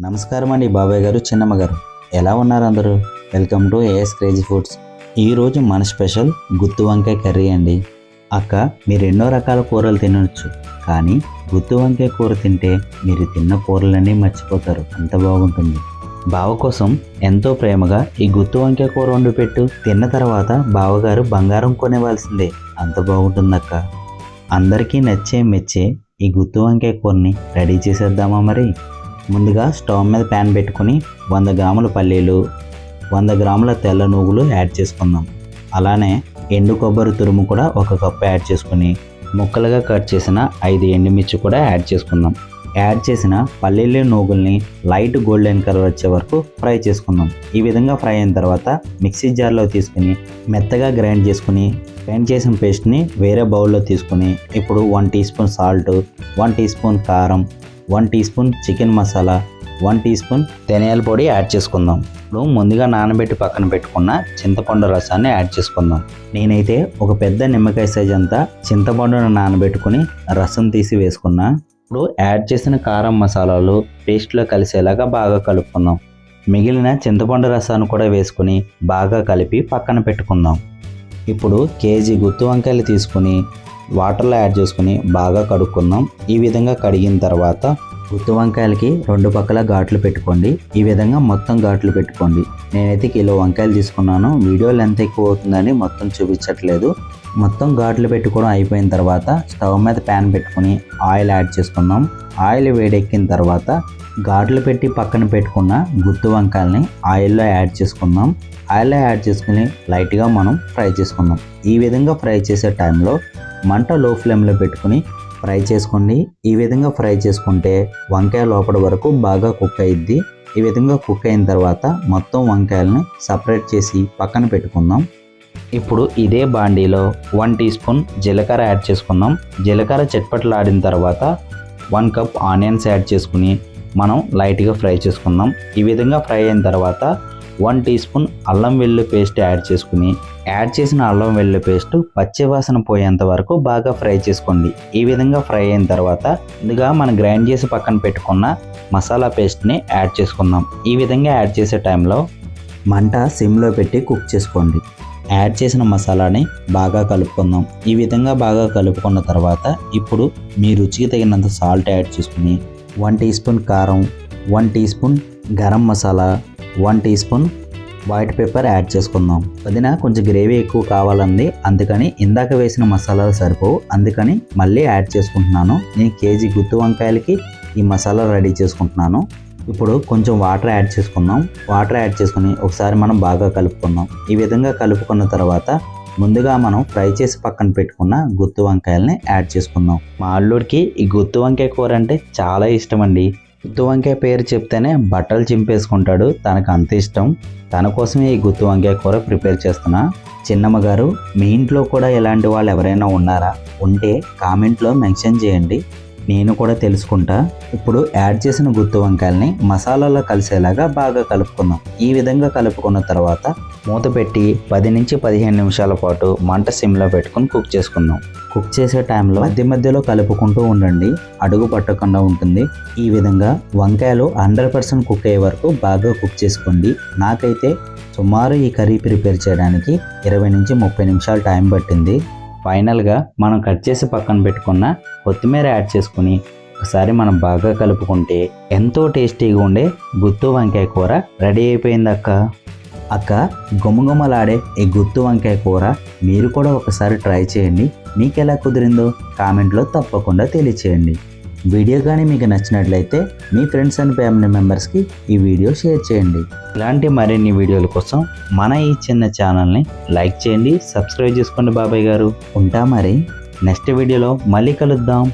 నమస్కారం అండి బాబాయ్ గారు చిన్నమ్మ గారు. ఎలా ఉన్నారు అందరూ? Welcome to AS crazy foods ఈరోజు మన స్పెషల్ గుత్తి వంకాయ కర్రీ అండి. అక్క మీరు ఎన్నో రకాల కూరలు తినవచ్చు కానీ గుత్తి వంకాయ కూర తింటే మీరు తిన్న కూరలన్నీ మర్చిపోతారు. అంత బాగుంటుంది. బావ కోసం ఎంతో ప్రేమగా ఈ గుత్తి వంకాయ కూర వండి పెట్టు. తిన్న తర్వాత బావగారు బంగారం కొనేవాల్సిందే. అంత బాగుంటుందక్క అందరికీ నచ్చే మెచ్చే ఈ గుత్తి వంకాయ కూరని రెడీ చేసేద్దామా మరి? ముందుగా స్టవ్ మీద ప్యాన్ పెట్టుకుని వంద గ్రాముల పల్లీలు వంద గ్రాముల తెల్ల నువ్వులు యాడ్ చేసుకుందాం. అలానే ఎండు కొబ్బరి తురుము కూడా ఒక కప్పు యాడ్ చేసుకుని ముక్కలుగా కట్ చేసిన ఐదు ఎండుమిర్చి కూడా యాడ్ చేసుకుందాం. యాడ్ చేసిన పల్లీలు నూగుల్ని లైట్ గోల్డెన్ కలర్ వచ్చే వరకు ఫ్రై చేసుకుందాం. ఈ విధంగా ఫ్రై అయిన తర్వాత మిక్సీ జార్లో తీసుకుని మెత్తగా గ్రైండ్ చేసుకుని గ్రైండ్ చేసిన పేస్ట్ని వేరే బౌల్లో తీసుకుని ఇప్పుడు one teaspoon salt one teaspoon కారం one teaspoon chicken masala one teaspoon ధనియాల పొడి యాడ్ చేసుకుందాం. ఇప్పుడు ముందుగా నానబెట్టి పక్కన పెట్టుకున్న చింతపండు రసాన్ని యాడ్ చేసుకుందాం. నేనైతే ఒక పెద్ద నిమ్మకాయ సైజ్ అంతా చింతపండును నానబెట్టుకుని రసం తీసి వేసుకున్నా. ఇప్పుడు యాడ్ చేసిన కారం మసాలాలు పేస్ట్లో కలిసేలాగా బాగా కలుపుకుందాం. మిగిలిన చింతపండు రసాన్ని కూడా వేసుకుని బాగా కలిపి పక్కన పెట్టుకుందాం. ఇప్పుడు కేజీ గుత్తి వంకాయలు తీసుకుని వాటర్లో యాడ్ చేసుకుని బాగా కడుక్కుందాం. ఈ విధంగా కడిగిన తర్వాత గుత్తి వంకాయలకి రెండు పక్కల ఘాట్లు పెట్టుకోండి. ఈ విధంగా మొత్తం ఘాట్లు పెట్టుకోండి. నేనైతే కిలో వంకాయలు తీసుకున్నాను. వీడియో లెంత్ ఎక్కువ అవుతుందని మొత్తం చూపించట్లేదు. మొత్తం ఘాట్లు పెట్టుకోవడం అయిపోయిన తర్వాత స్టవ్ మీద ప్యాన్ పెట్టుకుని ఆయిల్ యాడ్ చేసుకుందాం. ఆయిల్ వేడెక్కిన తర్వాత ఘాట్లు పెట్టి పక్కన పెట్టుకున్న గుత్తి వంకాయల్ని ఆయిల్లో యాడ్ చేసుకుందాం. ఆయిల్లో యాడ్ చేసుకుని లైట్గా మనం ఫ్రై చేసుకుందాం. ఈ విధంగా ఫ్రై చేసే టైంలో మంట లో ఫ్లేమ్లో పెట్టుకుని ఫ్రై చేసుకోండి. ఈ విధంగా ఫ్రై చేసుకుంటే వంకాయ లోపల వరకు బాగా కుక్ అయ్యిద్ది ఈ విధంగా కుక్ అయిన తర్వాత మొత్తం వంకాయలని సపరేట్ చేసి పక్కన పెట్టుకుందాం. ఇప్పుడు ఇదే బాండీలో వన్ టీ స్పూన్ జీలకర్ర యాడ్ చేసుకుందాం. జీలకర్ర చెట్పట్లాడిన తర్వాత వన్ కప్ ఆనియన్స్ యాడ్ చేసుకుని మనం లైట్గా ఫ్రై చేసుకుందాం. ఈ విధంగా ఫ్రై అయిన తర్వాత వన్ టీ స్పూన్ అల్లం వెల్లుల్లి పేస్ట్ యాడ్ చేసుకుని యాడ్ చేసిన అల్లం వెల్లుల్లి పేస్ట్ పచ్చివాసన పోయేంత వరకు బాగా ఫ్రై చేసుకోండి. ఈ విధంగా ఫ్రై అయిన తర్వాత ముందుగా మనం గ్రైండ్ చేసి పక్కన పెట్టుకున్న మసాలా పేస్ట్ని యాడ్ చేసుకుందాం. ఈ విధంగా యాడ్ చేసే టైంలో మంట సిమ్లో పెట్టి కుక్ చేసుకోండి. యాడ్ చేసిన మసాలాని బాగా కలుపుకుందాం. ఈ విధంగా బాగా కలుపుకున్న తర్వాత ఇప్పుడు మీ రుచికి తగినంత సాల్ట్ యాడ్ చేసుకుని వన్ టీ స్పూన్ కారం one teaspoon garam masala one teaspoon white pepper add చేసుకుందాం. వదిన కొంచెం గ్రేవీ ఎక్కువ కావాలంది అందుకని ఇందాక వేసిన మసాలాలు సరిపోవు. అందుకని మళ్ళీ యాడ్ చేసుకుంటున్నాను. నేను కేజీ గుత్తి వంకాయలకి ఈ మసాలా రెడీ చేసుకుంటున్నాను. ఇప్పుడు కొంచెం వాటర్ యాడ్ చేసుకుందాం. వాటర్ యాడ్ చేసుకుని ఒకసారి మనం బాగా కలుపుకుందాం. ఈ విధంగా కలుపుకున్న తర్వాత ముందుగా మనం ఫ్రై చేసి పక్కన పెట్టుకున్న గుత్తి వంకాయల్ని యాడ్ చేసుకుందాం. మా అల్లుడికి ఈ గుత్తి వంకాయ కూర అంటే చాలా ఇష్టం అండి గుత్తి వంకాయ పేరు చెప్తేనే బట్టలు చింపేసుకుంటాడు. తనకు అంత ఇష్టం. తన కోసమే ఈ గుత్తి వంకాయ కూర ప్రిపేర్ చేస్తున్నా. చిన్నమ్మగారు మీ ఇంట్లో కూడా ఇలాంటి వాళ్ళు ఎవరైనా ఉన్నారా? ఉంటే కామెంట్లో మెన్షన్ చేయండి. నేను కూడా తెలుసుకుంటా. ఇప్పుడు యాడ్ చేసిన గుత్తి వంకాయల్ని మసాలాలో కలిసేలాగా బాగా కలుపుకుందాం. ఈ విధంగా కలుపుకున్న తర్వాత మూత పెట్టి పది నుంచి పదిహేను నిమిషాల పాటు మంట సిమ్లో పెట్టుకొని కుక్ చేసుకుందాం. కుక్ చేసే టైంలో మధ్య మధ్యలో కలుపుకుంటూ ఉండండి. అడుగు పట్టకుండా ఉంటుంది. ఈ విధంగా వంకాయలు హండ్రెడ్ పర్సెంట్ కుక్ అయ్యే వరకు బాగా కుక్ చేసుకోండి. నాకైతే సుమారు ఈ కర్రీ ప్రిపేర్ చేయడానికి ఇరవై నుంచి ముప్పై నిమిషాలు టైం పట్టింది. ఫైనల్గా మనం కట్ చేసి పక్కన పెట్టుకున్న కొత్తిమీర యాడ్ చేసుకుని ఒకసారి మనం బాగా కలుపుకుంటే ఎంతో టేస్టీగా ఉండే గుత్తు వంకాయ కూర రెడీ అయిపోయింది అక్క. అక్క గుమగుమలాడే ఈ గుత్తు వంకాయ కూర మీరు కూడా ఒకసారి ట్రై చేయండి. మీకు ఎలా కుదిరిందో కామెంట్లో తప్పకుండా తెలియచేయండి. వీడియో కానీ మీకు నచ్చినట్లయితే మీ ఫ్రెండ్స్ అండ్ ఫ్యామిలీ మెంబర్స్కి ఈ వీడియో షేర్ చేయండి. ఇలాంటి మరిన్ని వీడియోల కోసం మన ఈ చిన్న ఛానల్ని లైక్ చేయండి సబ్స్క్రైబ్ చేసుకోండి బాబాయ్ గారు. ఉంటా మరి నెక్స్ట్ వీడియోలో మళ్ళీ కలుద్దాం.